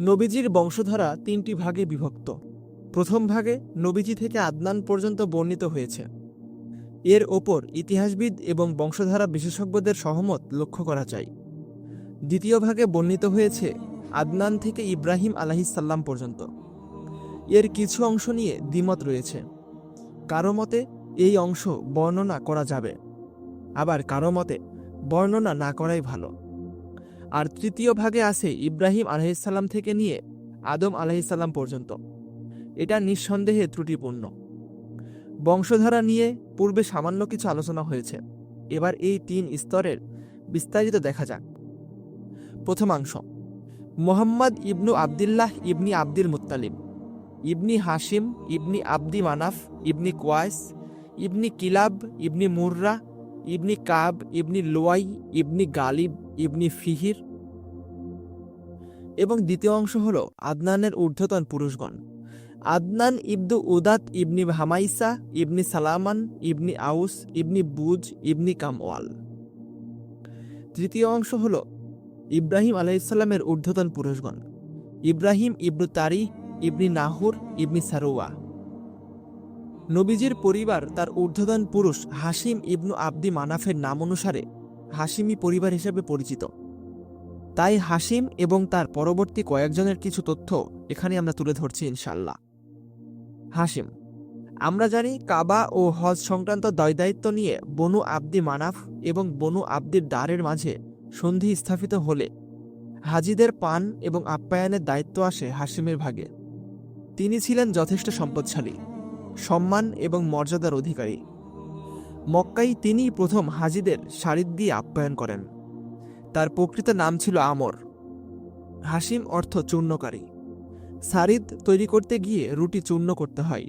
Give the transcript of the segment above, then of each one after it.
নবীজির বংশধারা তিনটি ভাগে বিভক্ত। প্রথম ভাগে নবীজি থেকে আদনান পর্যন্ত বর্ণিত হয়েছে। এর ওপর ইতিহাসবিদ এবং বংশধারা বিশেষজ্ঞদের সহমত লক্ষ্য করা যায়। দ্বিতীয় ভাগে বর্ণিত হয়েছে আদনান থেকে ইব্রাহিম আলাহিসাল্লাম পর্যন্ত। এর কিছু অংশ নিয়ে দ্বিমত রয়েছে। কারও মতে এই অংশ বর্ণনা করা যাবে। আবার কারও মতে বর্ণনা না করাই ভালো। আর তৃতীয় ভাগে আছে ইব্রাহিম আলহিসাল্লাম থেকে নিয়ে আদম আলহিসাল্লাম পর্যন্ত। এটা নিঃসন্দেহে ত্রুটিপূর্ণ। বংশধারা নিয়ে পূর্বে সামান্য কিছু আলোচনা হয়েছে। এবার এই তিন স্তরের বিস্তারিত দেখা যাক। প্রথমাংশ, মোহাম্মদ ইবনু আবদুল্লাহ ইবনি আব্দুল মুত্তালিব, ইবনি হাসিম ইবনি আব্দি মানাফ, ইবনি কোয়াইস, ইবনি কিলাব, ইবনি মুর্রা, ইবনি কাব, ইবনি লোয়াই, ইবনি গালিব ইবনি ফিহির। এবং দ্বিতীয় অংশ হল আদনানের ঊর্ধ্বতন পুরুষগণ। আদনান ইবদু উদাত, ইবনি হামাইসা, ইবনি সালামান, ইবনি আউস, ইবনি বুজ ইবনি কামওয়াল। তৃতীয় অংশ হল ইব্রাহিম আলাইসাল্লামের ঊর্ধ্বতন পুরুষগণ। ইব্রাহিম ইবনু তারি ইবনি নাহুর, ইবনি সারোয়া নবীজির পরিবার তার ঊর্ধ্বতন পুরুষ হাসিম ইবনু আব্দি মানাফের নাম অনুসারে হাসিমি পরিবার হিসেবে পরিচিত। তাই হাসিম এবং তার পরবর্তী কয়েকজনের কিছু তথ্য এখানে আমরা তুলে ধরছি ইনশাল্লাহ হাসিম আমরা জানি কাবা ও হজ সংক্রান্ত দায়িত্ব নিয়ে বনু আব্দি মানাফ এবং বনু আব্দির দ্বারের মাঝে সন্ধি স্থাপিত হলে হাজিদের পান এবং আপ্যায়নের দায়িত্ব আসে হাসিমের ভাগে। তিনি ছিলেন যথেষ্ট সম্পদশালী, সম্মান এবং মর্যাদার অধিকারী। মক্কাই তিনিই প্রথম হাজিদের শারিদ দিয়ে আপ্যায়ন করেন। তার প্রকৃত নাম ছিল আমর। হাসিম অর্থ চূর্ণকারী। সারিদ তৈরি করতে গিয়ে রুটি চূর্ণ করতে হয়।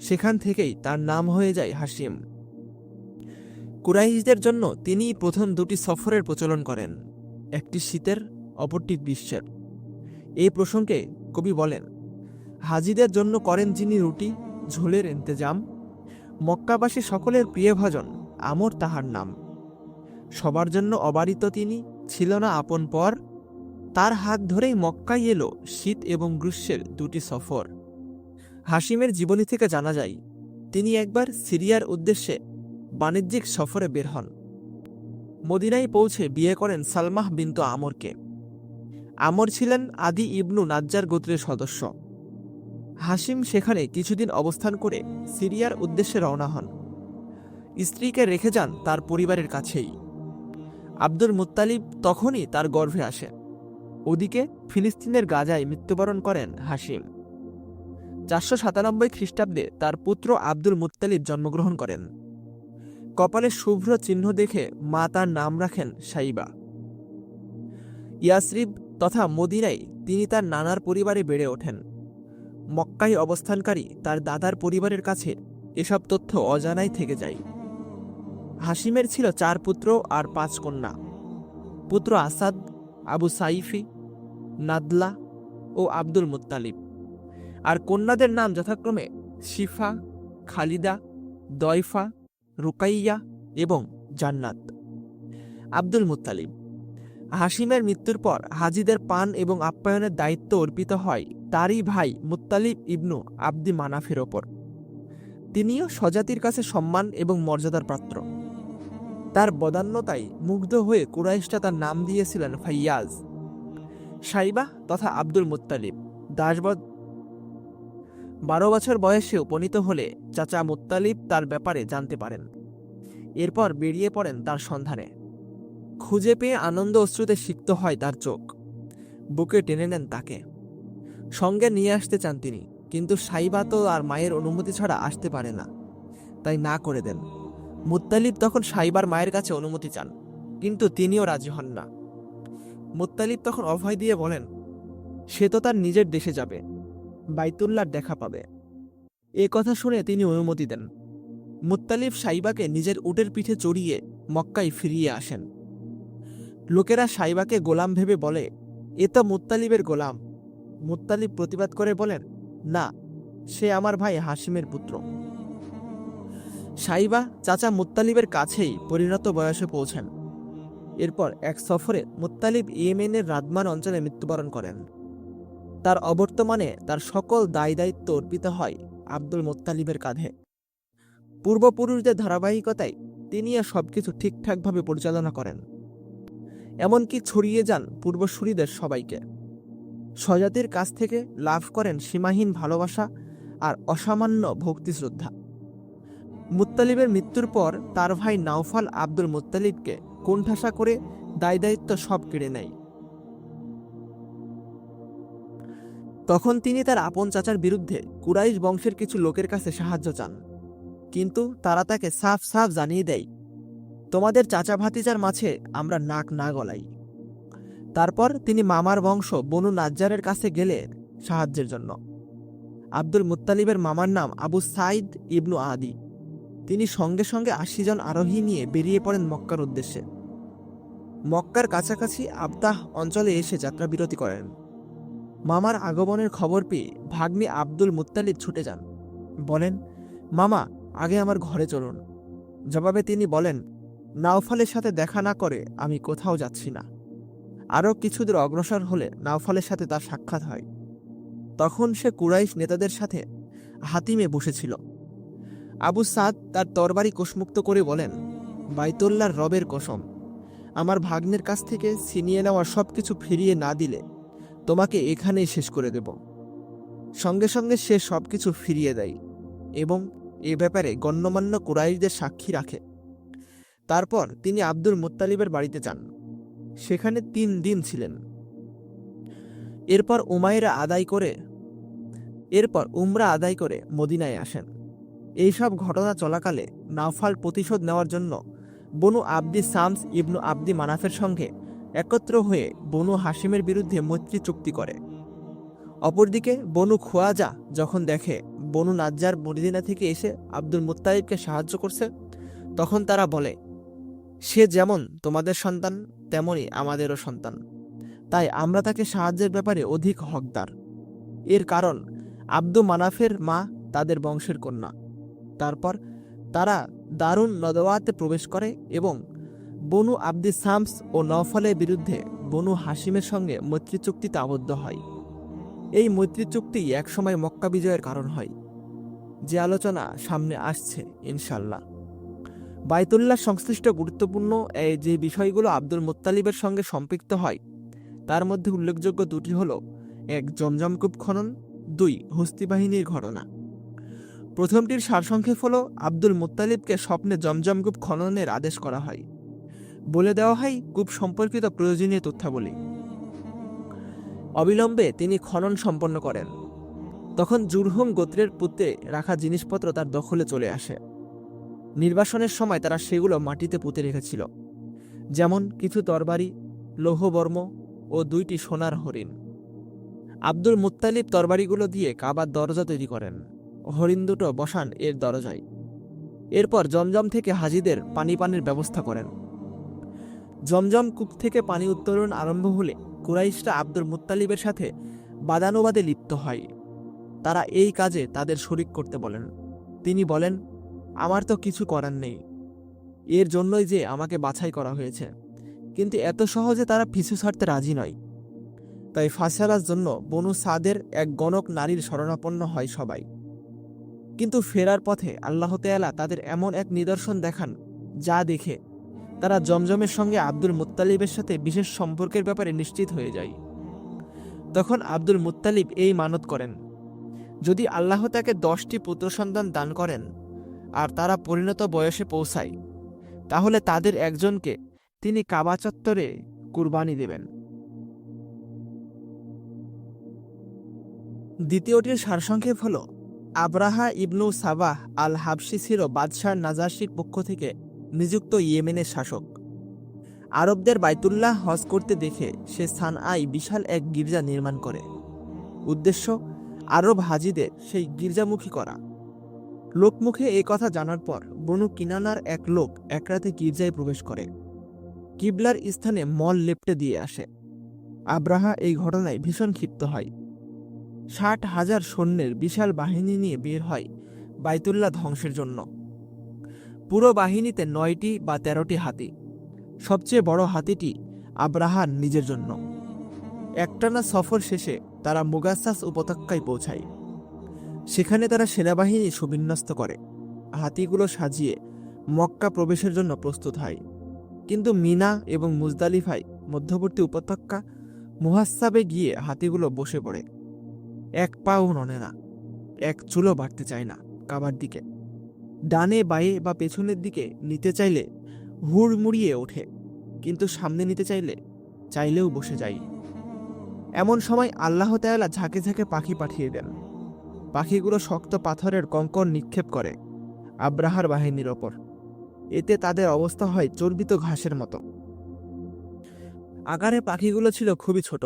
সেখান থেকেই তার নাম হয়ে যায় হাসিম কুরাইশদের জন্য তিনিই প্রথম দুটি সফরের প্রচলন করেন, একটি শীতের, অপরটি গ্রীষ্মের। এই প্রসঙ্গে কবি বলেন, হাজিদের জন্য করেন যিনি রুটি, ঝোলের ইন্তেজাম মক্কাবাসী সকলের প্রিয়ভাজন আমর তাহার নাম। সবার জন্য অবারিত তিনি, ছিল না আপন পর। তার হাত ধরেই মক্কায় এলো শীত এবং গ্রীষ্মের দুটি সফর। হাসিমের জীবনী থেকে জানা যায়, তিনি একবার সিরিয়ার উদ্দেশ্যে বাণিজ্যিক সফরে বের হন। মদিনায় পৌঁছে বিয়ে করেন সালমাহ বিন্তু আমরকে। আমর ছিলেন আদি ইবনু নাজ্জার গোত্রের সদস্য। হাসিম সেখানে কিছুদিন অবস্থান করে সিরিয়ার উদ্দেশ্যে রওনা হন। স্ত্রীকে রেখে যান তার পরিবারের কাছেই। আব্দুল মুত্তালিব তখনই তার গর্ভে আসে ওদিকে ফিলিস্তিনের গাজায় মৃত্যুবরণ করেন হাসিম চারশো সাতানব্বই খ্রিস্টাব্দে তার পুত্র আব্দুল মুত্তালিব জন্মগ্রহণ করেন। কপালে শুভ্র চিহ্ন দেখে মা তার নাম রাখেন সাইবা। ইয়াসরিব তথা মদিনায় তিনি তার নানার পরিবারে বেড়ে ওঠেন। মক্কায় অবস্থানকারী তার দাদার পরিবারের কাছে এসব তথ্য অজানাই থেকে যায়। হাসিমের ছিল চার পুত্র আর পাঁচ কন্যা। পুত্র আসাদ, আবু সাইফি, নাদলা ও আব্দুল মুত্তালিব। আর কন্যাদের নাম যথাক্রমে শিফা, খালিদা, দয়ফা, রুকাইয়া এবং জান্নাত। Abdul Muttalib. হাসিমের মৃত্যুর পর হাজিদের পান এবং আপ্যায়নের দায়িত্ব অর্পিত হয় তারই ভাই মুত্তালিব ইবনু আব্দি মানাফের ওপর। তিনিও স্বজাতির কাছে সম্মান এবং মর্যাদার পাত্র। তার বদান্যতায় মুগ্ধ হয়ে কুরাইশটা তার নাম দিয়েছিলেন ফাইয়াজ, সাইবা তথা আব্দুল মুত্তালিব। দাসবদ বারো বছর বয়সে উপনীত হলে চাচা মুত্তালিব তার ব্যাপারে জানতে পারেন। এরপর বেরিয়ে পড়েন তার সন্ধানে। খুঁজে পেয়ে আনন্দ অশ্রুতে সিক্ত হয় তার চোখ। বুকে টেনে নেন তাকে। সঙ্গে নিয়ে আসতে চান তিনি, কিন্তু সাইবা তো আর মায়ের অনুমতি ছাড়া আসতে পারে না। তাই না করে দেন। মুত্তালিব তখন সাইবার মায়ের কাছে অনুমতি চান, কিন্তু তিনিও রাজি হন না। মুত্তালিব তখন অভয় দিয়ে বলেন, সে তো তার নিজের দেশে যাবে বাইতুল্লার দেখা পাবে। এ কথা শুনে তিনি অনুমতি দেন। মুত্তালিব সাইবাকে নিজের উটের পিঠে চড়িয়ে মক্কায় ফিরিয়ে আসেন। লোকেরা সাইবাকে গোলাম ভেবে বলে, এ তো মুত্তালিবের গোলাম মুত্তালিব প্রতিবাদ করে বলেন, না, সে আমার ভাই হাসিমের পুত্র। সাইবা চাচা মুত্তালিবের কাছেই পরিণত বয়সে পৌঁছেন। এরপর এক সফরে মুত্তালিব ইয়েমেনের রাদমান অঞ্চলে মৃত্যুবরণ করেন। তার অবর্তমানে তার সকল দায় দায়িত্ব অর্পিত হয় আব্দুল মোত্তালিবের কাঁধে। পূর্বপুরুষদের ধারাবাহিকতায় তিনি আর সবকিছু ঠিকঠাকভাবে পরিচালনা করেন। এমনকি ছড়িয়ে যান পূর্বসূরিদের সবাইকে। স্বজাতির কাছ থেকে লাভ করেন সীমাহীন ভালোবাসা আর অসামান্য ভক্তিশ্রদ্ধা। মুত্তালিবের মৃত্যুর পর তার ভাই নাওফাল আব্দুল মুত্তালিবকে কোণঠাসা করে দায় দায়িত্ব সব কেড়ে নেয়। তখন তিনি তার আপন চাচার বিরুদ্ধে কুরাইশ বংশের কিছু লোকের কাছে সাহায্য চান। কিন্তু তারা তাকে সাফ সাফ জানিয়ে দেয়, তোমাদের চাচা ভাতিজার মাঝে আমরা নাক না গলাই। তারপর তিনি মামার বংশ বনু নাজ্জারের কাছে গেলে সাহায্যের জন্য। আব্দুল মুত্তালিবের মামার নাম আবু সাইদ ইবনু আদি। তিনি সঙ্গে সঙ্গে আশি জন আরোহী নিয়ে বেরিয়ে পড়েন মক্কার উদ্দেশ্যে। মক্কার কাছাকাছি আবতাহ অঞ্চলে এসে যাত্রা বিরতি করেন। মামার আগমনের খবর পেয়ে ভাগ্নি আব্দুল মুত্তালিব ছুটে যান। বলেন, মামা, আগে আমার ঘরে চলুন। জবাবে তিনি বলেন, নাওফালের সাথে দেখা না করে আমি কোথাও যাচ্ছি না। আরও কিছু দূর অগ্রসর হলে নাওফালের সাথে তার সাক্ষাৎ হয়। তখন সে কুরাইশ নেতাদের সাথে হাতিমে বসেছিল। আবু সাদ তার তরবারি কোষমুক্ত করে বলেন বাইতুল্লার রবের কসম, আমার ভাগ্নের কাছ থেকে ছিনিয়ে নেওয়া সব কিছু ফিরিয়ে না দিলে তোমাকে এখানেই শেষ করে দেব। সঙ্গে সঙ্গে সে সব কিছু ফিরিয়ে দেয় এবং এ ব্যাপারে গণ্যমান্য কুরাইশদের সাক্ষী রাখে। তারপর তিনি আব্দুল মুত্তালিবের বাড়িতে যান। সেখানে তিন দিন ছিলেন। এরপর উমাইরা আদায় করে, এরপর উমরা আদায় করে মদিনায় আসেন। এইসব ঘটনা চলাকালে নাফাল প্রতিশোধ নেওয়ার জন্য বনু আব্দি সামস ইবনু আব্দি মানাফের সঙ্গে একত্র হয়ে বনু হাসিমের বিরুদ্ধে মৈত্রী চুক্তি করে। অপরদিকে বনু খোয়াজা যখন দেখে বনু নাজ্জার মদিনা থেকে এসে আব্দুল মুত্তালিবকে সাহায্য করছে, তখন তারা বলে সে যেমন তোমাদের সন্তান তেমনই আমাদেরও সন্তান। তাই আমরা তাকে সাহায্যের ব্যাপারে অধিক হকদার। এর কারণ, আব্দু মানাফের মা তাদের বংশের কন্যা। তারপর তারা দারুণ নদওয়াতে প্রবেশ করে এবং বনু আব্দি সামস ও নফলের বিরুদ্ধে বনু হাসিমের সঙ্গে মৈত্রী চুক্তিতে আবদ্ধ হয়। এই মৈত্রী চুক্তি একসময় মক্কা বিজয়ের কারণ হয়। যে আলোচনা সামনে আসছে, ইনশাল্লাহ। বাইতুল্লাহ সংশ্লিষ্ট গুরুত্বপূর্ণ এই যে বিষয়গুলো আব্দুল মোত্তালিবের সঙ্গে সম্পৃক্ত হয়, তার মধ্যে উল্লেখযোগ্য দুটি হল, এক, জমজমকূপ খনন, দুই, হস্তি বাহিনীর ঘটনা। প্রথমটির সারসংক্ষেপ হল, আব্দুল মুত্তালিবকে স্বপ্নে জমজমকূপ খননের আদেশ করা হয়। বলে দেওয়া হয়, কূপ সম্পর্কিত প্রয়োজনীয় তথ্যাবলী। অবিলম্বে তিনি খনন সম্পন্ন করেন। তখন জুরহুম গোত্রের পুত্রে রাখা জিনিসপত্র তার দখলে চলে আসে। নির্বাসনের সময় তারা সেগুলো মাটিতে পুঁতে রেখেছিল, যেমন কিছু তরবারি, লৌহবর্ম ও দুইটি সোনার হরিণ। আব্দুল মুত্তালিব তরবারিগুলো দিয়ে কাবার দরজা তৈরি করেন, হরিণ দুটো বসান এর দরজায়। এরপর জমজম থেকে হাজিদের পানি পানির ব্যবস্থা করেন। জমজম কূপ থেকে পানি উত্তোলন আরম্ভ হলে কুরাইশরা আব্দুল মুত্তালিবের সাথে বাদানুবাদে লিপ্ত হয়। তারা এই কাজে তাদের শরিক করতে বলেন। তিনি বলেন আমার তো কিছু করার নেই। এর জন্যই যে আমাকে বাছাই করা হয়েছে। কিন্তু এত সহজে তারা পিছু ছাড়তে রাজি নয়। তাই ফাঁসালার জন্য বনু সাদের এক গণক নারীর শরণাপন্ন হয় সবাই। কিন্তু ফেরার পথে আল্লাহ তায়ালা তাদের এমন এক নিদর্শন দেখান, যা দেখে তারা জমজমের সঙ্গে আব্দুল মুত্তালিবের সাথে বিশেষ সম্পর্কের ব্যাপারে নিশ্চিত হয়ে যায়। তখন আব্দুল মুত্তালিব এই মানত করেন, যদি আল্লাহ তাকে দশটি পুত্র সন্তান দান করেন আর তারা পরিণত বয়সে পৌঁছায়। তাহলে তাদের একজনকে তিনি কাবা চত্বরে কুরবানি দেবেন। দ্বিতীয়টির সারসংক্ষেপ হল, আবরাহা ইবনু সাবাহ আল হাবসি ছিল বাদশাহ নাজাসির পক্ষ থেকে নিযুক্ত ইয়েমেনের শাসক। আরবদের বাইতুল্লাহ হজ করতে দেখে সে সানআই বিশাল এক গির্জা নির্মাণ করে। উদ্দেশ্য, আরব হাজিদের সেই গির্জামুখী করা। লোকমুখে এই কথা জানার পর বনু কিনানার এক লোক এক রাতে গির্জায় প্রবেশ করে। কিবলার স্থানে মল লেপটে দিয়ে আসে। আব্রাহা এই ঘটনায় ভীষণ ক্ষিপ্ত হয়। ষাট হাজার সৈন্যের বিশাল বাহিনী নিয়ে বের হয় বাইতুল্লাহ ধ্বংসের জন্য। পুরো বাহিনীতে নয়টি বা তেরোটি হাতি। সবচেয়ে বড় হাতিটি আব্রাহার নিজের জন্য। একটানা সফর শেষে তারা মুগাসাস উপত্যকায় পৌঁছায়। সেখানে তারা সেনাবাহিনী সুবিন্যস্ত করে। হাতিগুলো সাজিয়ে মক্কা প্রবেশের জন্য প্রস্তুত হয়। কিন্তু মিনা এবং মুজদালিফায় মধ্যবর্তী উপত্যকা মুহাসাবে গিয়ে হাতিগুলো বসে পড়ে। এক পাও নড়ে না, এক চুলো বাড়তে চায় না কাবার দিকে। ডানে বায়ে বা পেছনের দিকে নিতে চাইলে হুড় মুড়িয়ে ওঠে, কিন্তু সামনে নিতে চাইলে, চাইলেও বসে যায়। এমন সময় আল্লাহ তায়ালা ঝাঁকে ঝাঁকে পাখি পাঠিয়ে দেন। পাখিগুলো শক্ত পাথরের কঙ্কর নিক্ষেপ করে আব্রাহার বাহিনীর ওপর। এতে তাদের অবস্থা হয় চর্বিত ঘাসের মতো। আকারে পাখিগুলো ছিল খুবই ছোট।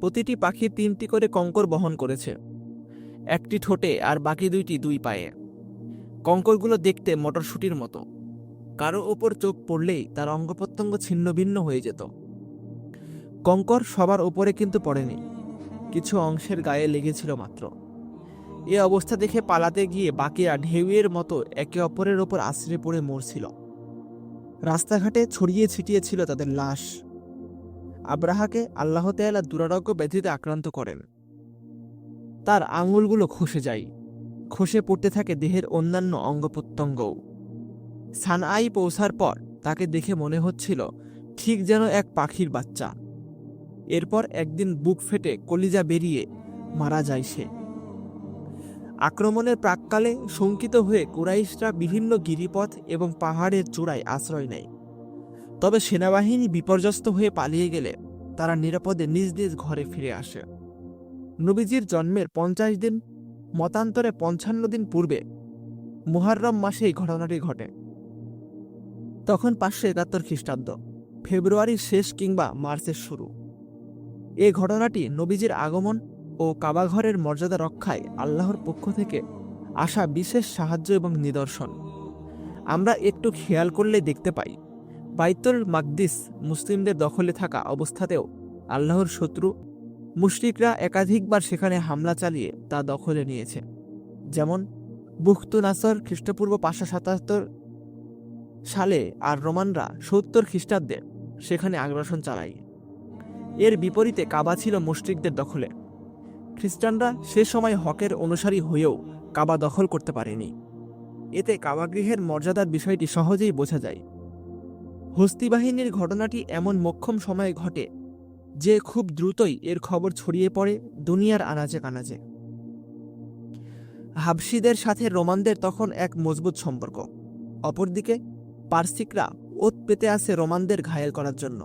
প্রতিটি পাখি তিনটি করে কঙ্কর বহন করেছে। একটি ঠোঁটে আর বাকি দুইটি দুই পায়ে। কঙ্করগুলো দেখতে মটরশুটির মতো। কারও ওপর চোখ পড়লেই তার অঙ্গপ্রত্যঙ্গ ছিন্ন ভিন্ন হয়ে যেত। কঙ্কর সবার ওপরে কিন্তু পড়েনি। কিছু অংশের গায়ে লেগেছিল মাত্র। এ অবস্থা দেখে পালাতে গিয়ে বাকিরা ঢেউয়ের মতো একে অপরের ওপর আশ্রে পড়ে মরছিল। রাস্তাঘাটে ছড়িয়ে ছিটিয়ে ছিল তাদের লাশ। আব্রাহাকে আল্লাহ তেয়ালা দুরারোগ্য ব্যাধিতে আক্রান্ত করেন। তার আঙুলগুলো খসে যায়। খসে পড়তে থাকে দেহের অন্যান্য অঙ্গ প্রত্যঙ্গও সানআই পৌঁছার পর তাকে দেখে মনে হচ্ছিল ঠিক যেন এক পাখির বাচ্চা। এরপর একদিন বুক ফেটে কলিজা বেরিয়ে মারা যায় সে। আক্রমণের প্রাককালে শঙ্কিত হয়ে কুরাইশরা বিভিন্ন গিরিপথ এবং পাহাড়ের চূড়ায় আশ্রয় নেয়। তবে সেনাবাহিনী বিপর্যস্ত হয়ে পালিয়ে গেলে তারা নিরাপদে নিজ নিজ ঘরে ফিরে আসে। নবীজির জন্মের পঞ্চাশ দিন, মতান্তরে পঞ্চান্ন দিন পূর্বে মুহাররম মাসে এই ঘটনাটি ঘটে। তখন পাঁচশো একাত্তর খ্রিস্টাব্দ, ফেব্রুয়ারির শেষ কিংবা মার্চের শুরু। এই ঘটনাটি নবীজির আগমন ও কাবাঘরের মর্যাদা রক্ষায় আল্লাহর পক্ষ থেকে আসা বিশেষ সাহায্য এবং নিদর্শন। আমরা একটু খেয়াল করলে দেখতে পাই, বাইতুল মাকদিস মুসলিমদের দখলে থাকা অবস্থাতেও আল্লাহর শত্রু মুশরিকরা একাধিকবার সেখানে হামলা চালিয়ে তা দখলে নিয়েছে। যেমন বুখতু নাসর খ্রিস্টপূর্ব পাঁচশো সাতাত্তর সালে আর রোমানরা সত্তর খ্রিস্টাব্দে সেখানে আগ্রাসন চালায়। এর বিপরীতে কাবা ছিল মুশরিকদের দখলে। খ্রিস্টানরা সে সময় হকের অনুসারী হয়েও কাবা দখল করতে পারেনি। এতে কাবাগৃহের মর্যাদার বিষয়টি সহজেই বোঝা যায়। হস্তি বাহিনীর ঘটনাটি এমন মক্ষম সময়ে ঘটে, যে খুব দ্রুতই এর খবর ছড়িয়ে পড়ে দুনিয়ার আনাজে কানাজে হাবসিদের সাথে রোমানদের তখন এক মজবুত সম্পর্ক। অপরদিকে, পার্সিকরা ওত পেতে আসে রোমানদের ঘায়েল করার জন্য।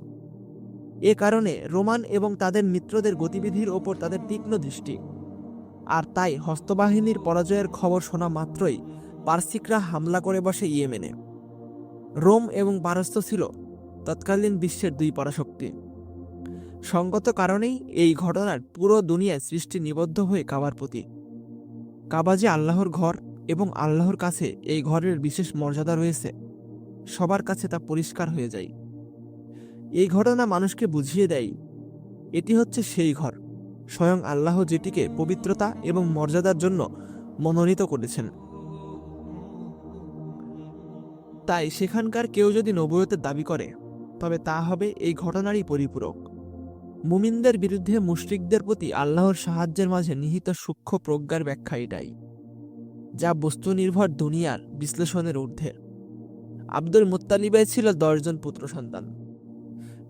এ কারণে রোমান এবং তাদের মিত্রদের গতিবিধির ওপর তাদের তীক্ষ্ণ দৃষ্টি। আর তাই হস্তবাহিনীর পরাজয়ের খবর শোনা মাত্রই পার্সিকরা হামলা করে বসে ইয়েমেনে। রোম এবং পারস্য ছিল তৎকালীন বিশ্বের দুই পরাশক্তি। সঙ্গত কারণেই এই ঘটনার পুরো দুনিয়ায় সৃষ্টি নিবদ্ধ হয়ে কাবার প্রতি কাবা যে আল্লাহর ঘর এবং আল্লাহর কাছে এই ঘরের বিশেষ মর্যাদা রয়েছে, সবার কাছে তা পরিষ্কার হয়ে যায়। এই ঘটনা মানুষকে বুঝিয়ে দেয়। এটি হচ্ছে সেই ঘর। স্বয়ং আল্লাহ যেটিকে পবিত্রতা এবং মর্যাদার জন্য মনোনীত করেছেন। তাই সেখানকার কেউ যদি নবুয়তের দাবি করে, তবে তা হবে এই ঘটনারই পরিপূরক। মুমিনদের বিরুদ্ধে মুশরিকদের প্রতি আল্লাহর সাহায্যের মাঝে নিহিত সূক্ষ্ম প্রজ্ঞার ব্যাখ্যা এটাই, যা বস্তুনির্ভর দুনিয়ার বিশ্লেষণের ঊর্ধ্বে। আব্দুল মুত্তালিবাই ছিল দশজন পুত্র সন্তান।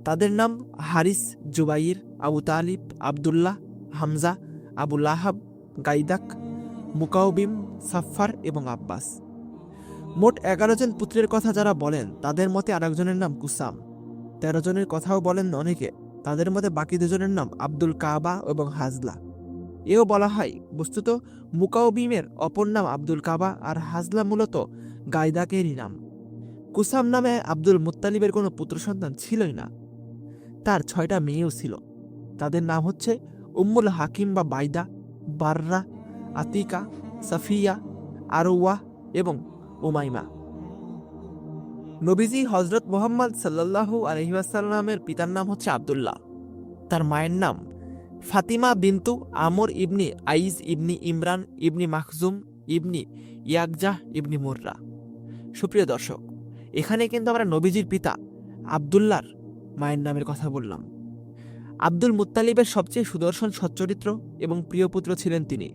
তাদের নাম Haris, Zubair, Abu Talib, Abdullah, Hamza, Abu Lahab, Ghaydaq Muqawwim Safar এবং আব্বাস। মোট এগারো জন পুত্রের কথা যারা বলেন, তাদের মতে আরেকজনের নাম কুসাম। তেরো জনের কথাও বলেন অনেকে, তাদের মধ্যে বাকি দুজনের নাম আব্দুল কাবা এবং হাজলা। এও বলা হয়, বস্তুত মুকাউবিমের অপর নাম আব্দুল কাবা আর হাজলা মূলত গাইদাকেরই নাম। কুসাম নামে আব্দুল মুত্তালিবের কোনো পুত্র সন্তান ছিলই না। তার ছয়টা মেয়েও ছিল। তাদের নাম হচ্ছে উম্মুল হাকিম বা বাইদা, বাররা, আতিকা, সাফিয়া, আরওয়া এবং উমাইমা। নবীজি হজরত মোহাম্মদ সাল্লাল্লাহু আলহিবাসাল্লামের পিতার নাম হচ্ছে আবদুল্লাহ। তার মায়ের নাম ফাতিমা বিন্তু আমর ইবনি আইজ ইবনি ইমরান ইবনি মাখজুম ইবনি ইয়াকজাহ ইবনি মুর্রা। সুপ্রিয় দর্শক, এখানে কিন্তু আমরা নবীজির পিতা আবদুল্লার মায়ের নামের কথা বললাম। আব্দুল মুত্তালিবের সবচেয়ে সুদর্শন সচ্চরিত্র এবং প্রিয় পুত্র ছিলেন তিনি।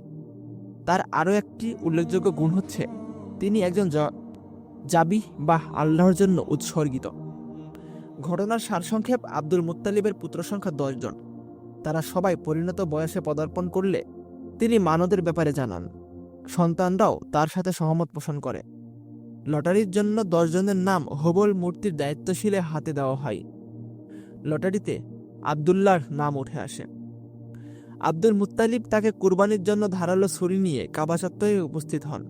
তার আরও একটি উল্লেখযোগ্য গুণ হচ্ছে, তিনি একজন জাবি বা আল্লাহর জন্য উৎসর্গিত। ঘটনার সারসংক্ষেপ আব্দুল মুত্তালিবের পুত্র সংখ্যা জন। তারা সবাই পরিণত বয়সে পদার্পণ করলে তিনি মানদের ব্যাপারে জানান। সন্তানরাও তার সাথে সহমত পোষণ করে। লটারির জন্য দশজনের নাম হবল মূর্তির দায়িত্বশীলে হাতে দেওয়া হয়। লটারিতে আবদুল্লাহর নাম উঠে আসে। আব্দুল মুত্তালিব তাকে কুরবানির জন্য ধারালো ছুরি নিয়ে কাবা চত্বরে উপস্থিত হন।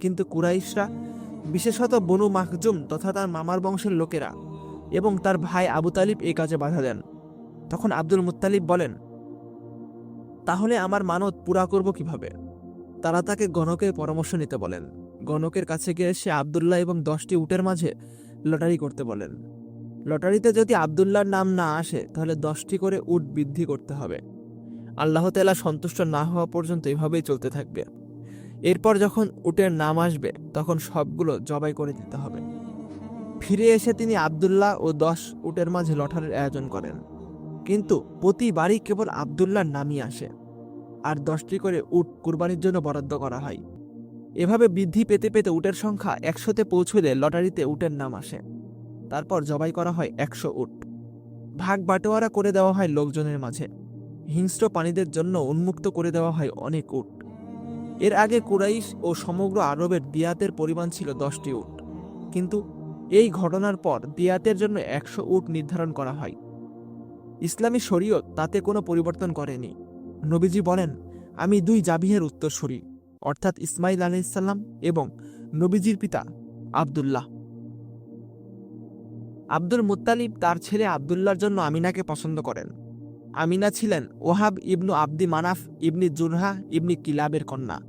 কিন্তু কুরাইশরা, বিশেষত বনু মাখজুম তথা তার মামার বংশের লোকেরা এবং তার ভাই আবু তালিব এই কাজে বাধা দেন। তখন আব্দুল মুত্তালিব বলেন, তাহলে আমার মানত পুরা করব কীভাবে? তারা তাকে গণকের পরামর্শ নিতে বলেন। গণকের কাছে গিয়ে সে আবদুল্লাহ এবং দশটি উটের মাঝে লটারি করতে বলেন। লটারিতে যদি আবদুল্লাহর নাম না আসে, তাহলে দশটি করে উট বৃদ্ধি করতে হবে। আল্লাহ তালা সন্তুষ্ট না হওয়া পর্যন্ত এভাবেই চলতে থাকবে। এরপর যখন উটের নাম আসবে, তখন সবগুলো জবাই করে দিতে হবে। ফিরে এসে তিনি আবদুল্লাহ ও দশ উটের মাঝে লটারির আয়োজন করেন। কিন্তু প্রতিবারই কেবল আবদুল্লাহর নামই আসে, আর দশটি করে উট কুরবানির জন্য বরাদ্দ করা হয়। এভাবে বৃদ্ধি পেতে পেতে উটের সংখ্যা একশোতে পৌঁছলে লটারিতে উটের নাম আসে। তারপর জবাই করা হয় একশো উট। ভাগ বাটোয়ারা করে দেওয়া হয় লোকজনের মাঝে। হিংস্র প্রাণীদের জন্য উন্মুক্ত করে দেওয়া হয় অনেক উট। এর আগে কুরাইশ ও সমগ্র আরবের দিয়াতের পরিমাণ ছিল দশটি উট। কিন্তু এই ঘটনার পর দিয়াতের জন্য একশো উট নির্ধারণ করা হয়। ইসলামী শরীয়ত তাতে কোনো পরিবর্তন করেনি। নবীজি বলেন, আমি দুই জাবিহের উত্তরসূরি, অর্থাৎ ইসমাইল আলাইসাল্লাম এবং নবীজির পিতা আবদুল্লাহ। আব্দুল মুত্তালিব তার ছেলে আবদুল্লাহর জন্য আমিনাকে পছন্দ করেন। আমিনা ছিলেন ওহাব ইবনু আব্দি মানাফ, ইবনি জুনহা ইবনি কিলাবের কন্যা।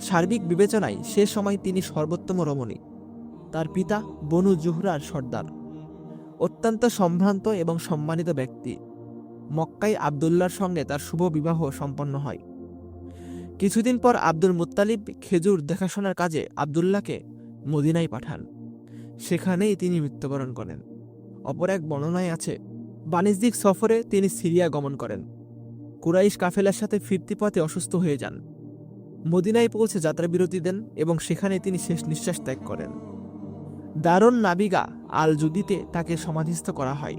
সার্বিক বিবেচনায় সে সময় তিনি সর্বোত্তম রমণী। তার পিতা বনু জুহরার সর্দার। অত্যন্ত সম্ভ্রান্ত এবং সম্মানিত ব্যক্তি। মক্কায় আবদুল্লার সঙ্গে তার শুভ বিবাহ সম্পন্ন হয়। কিছুদিন পর আব্দুল মুত্তালিব খেজুর দেখাশোনার কাজে আবদুল্লাহকে মদিনায় পাঠান। সেখানেই তিনি মৃত্যুবরণ করেন। অপর এক বর্ণনায় আছে, বাণিজ্যিক সফরে তিনি সিরিয়া গমন করেন। কুরাইশ কাফেলার সাথে ফিরতি পথে অসুস্থ হয়ে যান। মদিনায় পৌঁছে যাত্রাবিরতি দেন এবং সেখানে তিনি শেষ নিঃশ্বাস ত্যাগ করেন। দারুণ নাবিগা আল জুদিতে তাকে সমাধিস্থ করা হয়।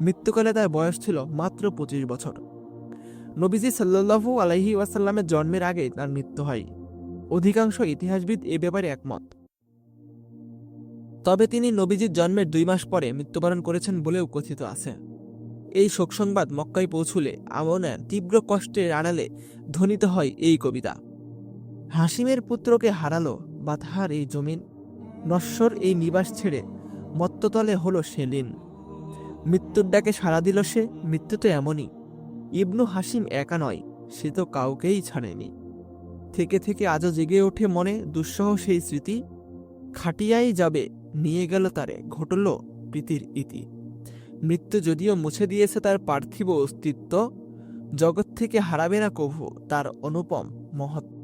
মৃত্যুকালে তার বয়স ছিল মাত্র পঁচিশ বছর। নবীজি সাল্লাল্লাহু আলাইহি ওয়াসাল্লামের জন্মের আগে তার মৃত্যু হয়। অধিকাংশ ইতিহাসবিদ এ ব্যাপারে একমত। তবে তিনি নবীজির জন্মের দুই মাস পরে মৃত্যুবরণ করেছেন বলেও কথিত আছে। এই শোকসংবাদ মক্কায় পৌঁছুলে আমনের তীব্র কষ্টের আড়ালে ধ্বনিত হয় এই কবিতা। হাসিমের পুত্রকে হারালো বাধার এই জমিন, নশ্বর এই নিবাস ছেড়ে মত্ততলে হলো সেলিন। মৃত্যুর ডাকে সাড়া দিল সে, মৃত্যু তো এমনই। ইবনু হাসিম একা নয়, সে তো কাউকেই ছাড়েনি। থেকে থেকে আজও জেগে ওঠে মনে দুঃসহ সেই স্মৃতি, খাটিয়াই যাবে নিয়ে গেল তারে, ঘটল প্রীতির ইতি। মৃত্যু যদিও মুছে দিয়েছে তার পার্থিব অস্তিত্ব, জগৎ থেকে হারাবে না কভু, তার অনুপম মহত্ব